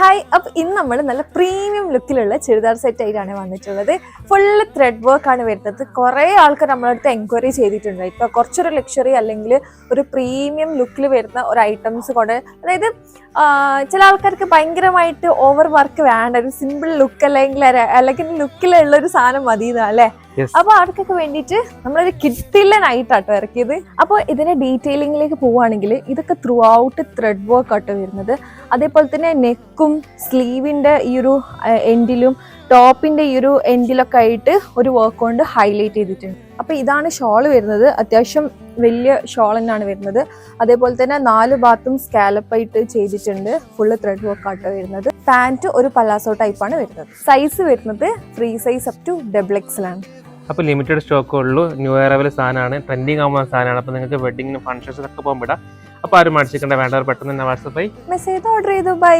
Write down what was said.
Hi അപ്പൊ ഇന്ന് നമ്മൾ നല്ല പ്രീമിയം ലുക്കിലുള്ള ചുരിദാർ സെറ്റ് ആയിട്ടാണ് വന്നിട്ടുള്ളത്. ഫുള്ള് ത്രെഡ് വർക്ക് ആണ് വരുന്നത്. കുറേ ആൾക്കാർ നമ്മളടുത്ത് എൻക്വയറി ചെയ്തിട്ടുണ്ട്. ഇപ്പൊ കുറച്ചൊരു ലക്ഷറി അല്ലെങ്കിൽ ഒരു പ്രീമിയം ലുക്കിൽ വരുന്ന ഒരു ഐറ്റംസ് കൊണ്ട് അതായത് ചില ആൾക്കാർക്ക് ഭയങ്കരമായിട്ട് ഓവർ വർക്ക് വേണ്ട. ഒരു സിമ്പിൾ ലുക്ക് അല്ലെങ്കിൽ അല്ലെങ്കിൽ ലുക്കിലുള്ള ഒരു സാധനം മതി അല്ലേ. അപ്പൊ അവർക്കൊക്കെ വേണ്ടിയിട്ട് നമ്മളൊരു നൈറ്റാട്ടോ ഇറക്കിയത്. അപ്പോൾ ഇതിന്റെ ഡീറ്റെയിലിംഗിലേക്ക് പോവുകയാണെങ്കിൽ ഇതൊക്കെ ത്രൂ ഔട്ട് ത്രെഡ് വർക്ക് ആട്ടോ വരുന്നത്. അതേപോലെ തന്നെ നെക്കും സ്ലീവിന്റെ ഈ ഒരു എൻഡിലും ടോപ്പിന്റെ ഈ ഒരു എൻഡിലൊക്കെ ആയിട്ട് ഒരു വർക്ക് കൊണ്ട് ഹൈലൈറ്റ് ചെയ്തിട്ടുണ്ട്. അപ്പൊ ഇതാണ് ഷോൾ വരുന്നത്. അത്യാവശ്യം വലിയ ഷോൾ തന്നെയാണ് വരുന്നത്. അതേപോലെ തന്നെ നാല് ഭാഗത്തും സ്കാലപ്പ് ആയിട്ട് ചെയ്തിട്ടുണ്ട്. ഫുള്ള് ത്രെഡ് വർക്ക് ആട്ടോ വരുന്നത്. പാന്റ് ഒരു പലാസോ ടൈപ്പാണ് വരുന്നത്. സൈസ് വരുന്നത് free size up to double എക്സലാണ് അപ്പോൾ ലിമിറ്റഡ് സ്റ്റോക്കേ ഉള്ളൂ. ന്യൂ ലെവൽ സാധനമാണ്. ട്രെൻഡിങ് ആവുന്ന സാധനമാണ്. അപ്പോൾ നിങ്ങൾക്ക് വെഡിങ്ങിന് ഫംഗ്ഷൻസിനൊക്കെ പോകുമ്പോൾ അപ്പോൾ ആരും മടിച്ചിരിക്കേണ്ട വേണ്ടവർ പെട്ടെന്ന് തന്നെ വാട്സപ്പ് ആയി. മെസ്സേജ് ഓർഡർ ചെയ്തു. ബൈ